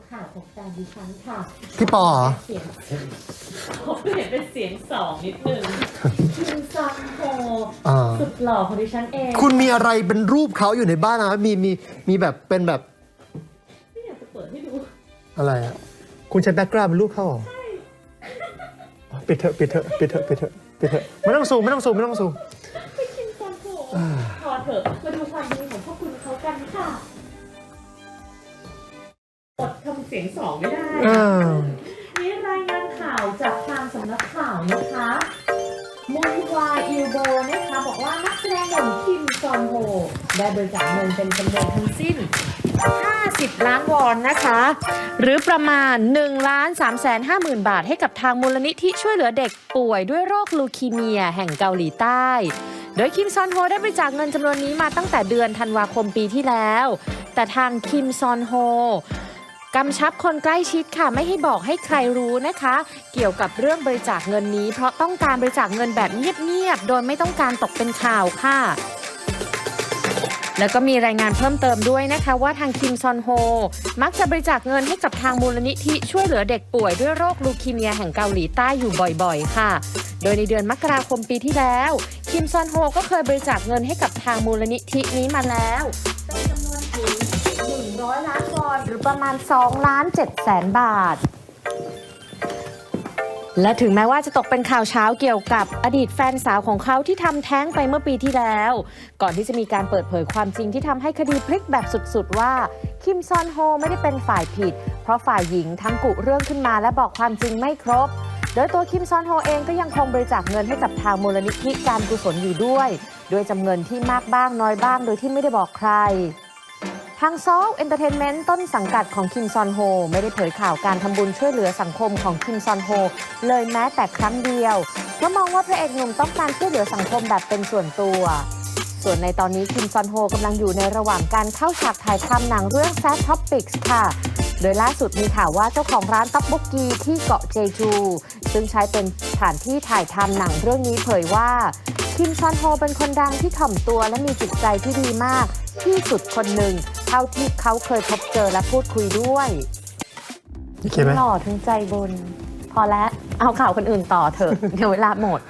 นดิฉันค่ะพี่ปอเหรอเสียงเขาเปลี่ยนเป็นเสียงสองนิดนึงคิมซอนโฮอ่าสุดหล่อของดิฉันเองคุณมีอะไรเป็นรูปเขาอยู่ในบ้านนะครับมีมีมีแบบเป็นแบบไม่อยากจะเปิดให้ดูอะไรอะคุณใช้แบ็กกราวด์เป็นรูปเขาเหรอปิดเถอะปิดเถอะปิดเถอะปิดเถอะปิดเถอะไม่ต้องซูมไม่ต้องซูมไม่ต้องซูมคิมซอนโฮพอเถอะมาดูความดีของพวกคุณเขากันค่ะ สียงสองไม่ได้อ่านี่รายงานข่าวจากทางสำนักข่าวนะคะมุนวาอิลโบนะคะบอกว่านักแสดงหนุ่มคิมซอนโฮได้บริจาคเงินเป็นจำนวนทั้งสิ้น 50 ล้านวอนนะคะ หรือประมาณ1ล้าน3แสน5หมื่นบาทให้กับทางมูลนิธิช่วยเหลือเด็กป่วยด้วยโรคลูคีเมียแห่งเกาหลีใต้ โดยคิมซอนโฮได้บริจาคเงินจำนวนนี้มาตั้งแต่เดือนธันวาคมปีที่แล้ว แต่ทางคิมซอนโฮ กำชับคนใกล้ชิดค่ะไม่ให้บอกให้ใครรู้นะคะ เกี่ยวกับเรื่องบริจาคเงินนี้ เพราะต้องการบริจาคเงินแบบเงียบๆโดยไม่ต้องการตกเป็นข่าวค่ะแล้วก็มีรายงานเพิ่มเติมด้วยนะคะว่าทางคิมซอนโฮ มักจะบริจาคเงินให้กับทางมูลนิธิช่วยเหลือเด็กป่วยด้วยโรคลูคีเมียแห่งเกาหลีใต้อยู่บ่อยๆ ค่ะ โดยในเดือนมกราคมปีที่แล้ว คิมซอนโฮก็เคยบริจาคเงินให้กับทางมูลนิธินี้มาแล้ว ประมาณ2ล้าน7แสนบาท และถึงแม้ว่าจะตกเป็นข่าวเช้าเกี่ยวกับอดีตแฟนสาวของเขาที่ทำแท้งไปเมื่อปีที่แล้ว ก่อนที่จะมีการเปิดเผยความจริงที่ทำให้คดีพลิกแบบสุดๆว่า คิมซอนโฮไม่ได้เป็นฝ่ายผิด เพราะฝ่ายหญิงทั้งกุเรื่องขึ้นมาและบอกความจริงไม่ครบโดยตัวคิมซอนโฮเองก็ยังคงบริจาคเงินให้กับทางมูลนิธิการกุศลอยู่ด้วยด้วยจำเงินที่มากบ้างน้อยบ้างโดยที่ไม่ได้บอกใคร ทางซอลเอนเตอร์เทนเมนต์ต้นสังกัดของคิมซอนโฮ ไม่ได้เผยข่าวการทำบุญช่วยเหลือสังคมของคิมซอนโฮ เลยแม้แต่ครั้งเดียวเพราะมองว่าพระเอกหนุ่มต้องการช่วยเหลือสังคมแบบเป็นส่วนตัว ส่วนในตอนนี้คิมซอนโฮกำลังอยู่ในระหว่างการเข้าฉากถ่ายทำหนังเรื่อง Sad Topics ค่ะโดยล่าสุดมีข่าวว่าเจ้าของร้านต๊อกบุกกีที่เกาะเจจู ซึ่งใช้เป็นสถานที่ถ่ายทำหนังเรื่องนี้เผยว่า คิมซอนโฮเป็นคนดังที่ถ่อมตัวและมีจิตใจที่ดีมากที่สุดคนหนึ่ง เท่าที่เขาเคยพบเจอและพูดคุยด้วยโอเคไหม หล่อถึงใจบุญพอแล้วเอาข่าวคนอื่นต่อเถอะ เดี๋ยวเวลาหมด